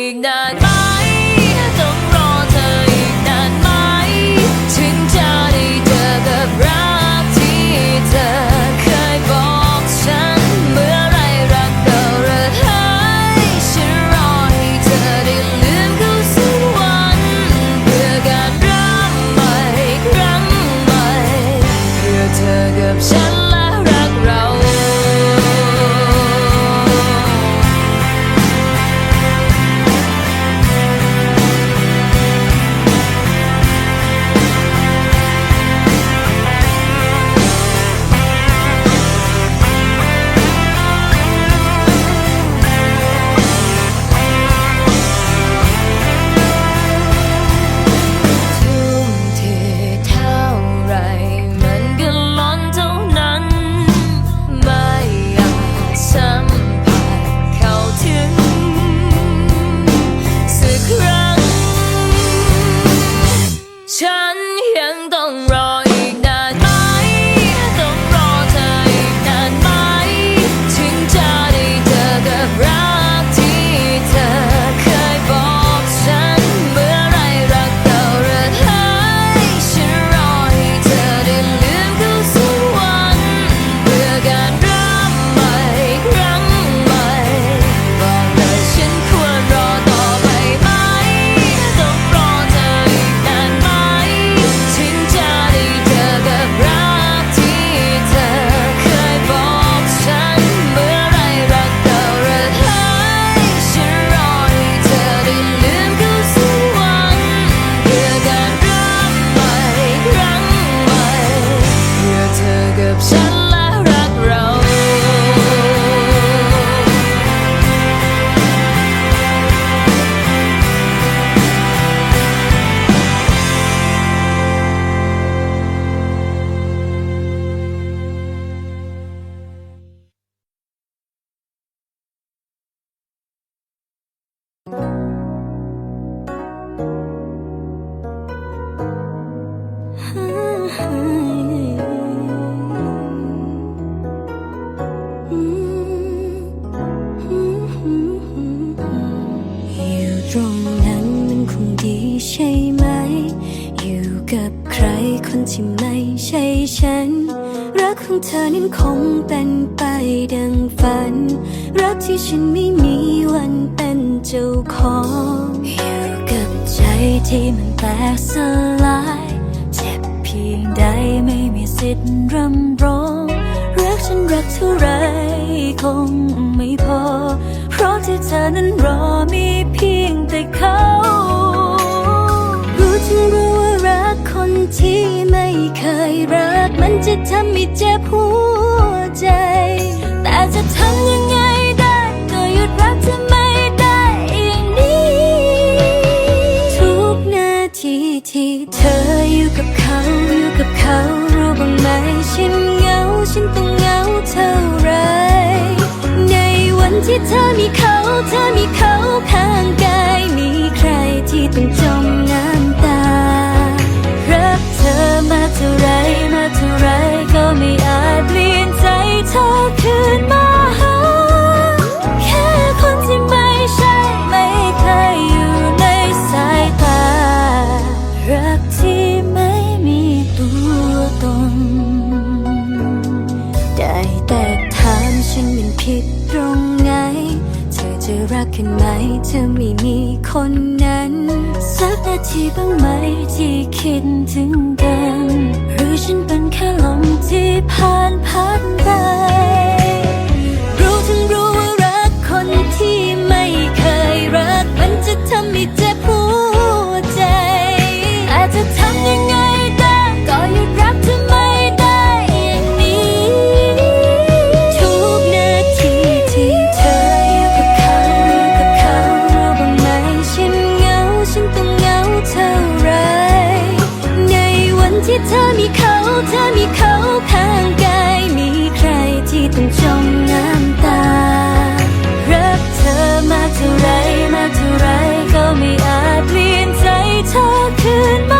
tignan ฉันและรักเรา Mm-hmm. นั้นมันคงดีใช่ไหม อยู่กับใครคนที่ไม่ใช่ฉัน รักของเธอนั้นคงเป็นไปดังฝัน รักที่ฉันไม่มีวันเป็นเจ้าของ อยู่กับใจที่มันแตกสลายเจ็บเพียงใดไม่มีสิทธิ์รำร้องรักฉันรักเท่าไรคงไม่พอ เพราะที่เธอนั้นรอมีเพียง เขา รู้จึงรู้ว่ารักคนที่ไม่เคยรัก มันจะทำให้เจ็บหัวใจ แต่จะทำยังไงได้ก็หยุดรักเธอไม่ได้อย่างนี้ ทุกนาทีที่เธออยู่กับเขาอยู่กับเขารู้บ้างไหมฉันเหงาฉันต้องเหงาเท่าไร ในวันที่เธอมีเขาเธอมีเขาข้าง ที่ต้ รักกันไหมเธอไม่มีคนนั้น สักนาทีบ้างไหมที่คิดถึงกัน หรือฉันเป็นแค่ลมที่ผ่านพัดไป เธอมีเขาข้างกายมีใครที่ต้องจมน้ำตา รักเธอมาเท่าไรมาเท่าไรก็ไม่อาจเปลี่ยนใจเธอคืนมา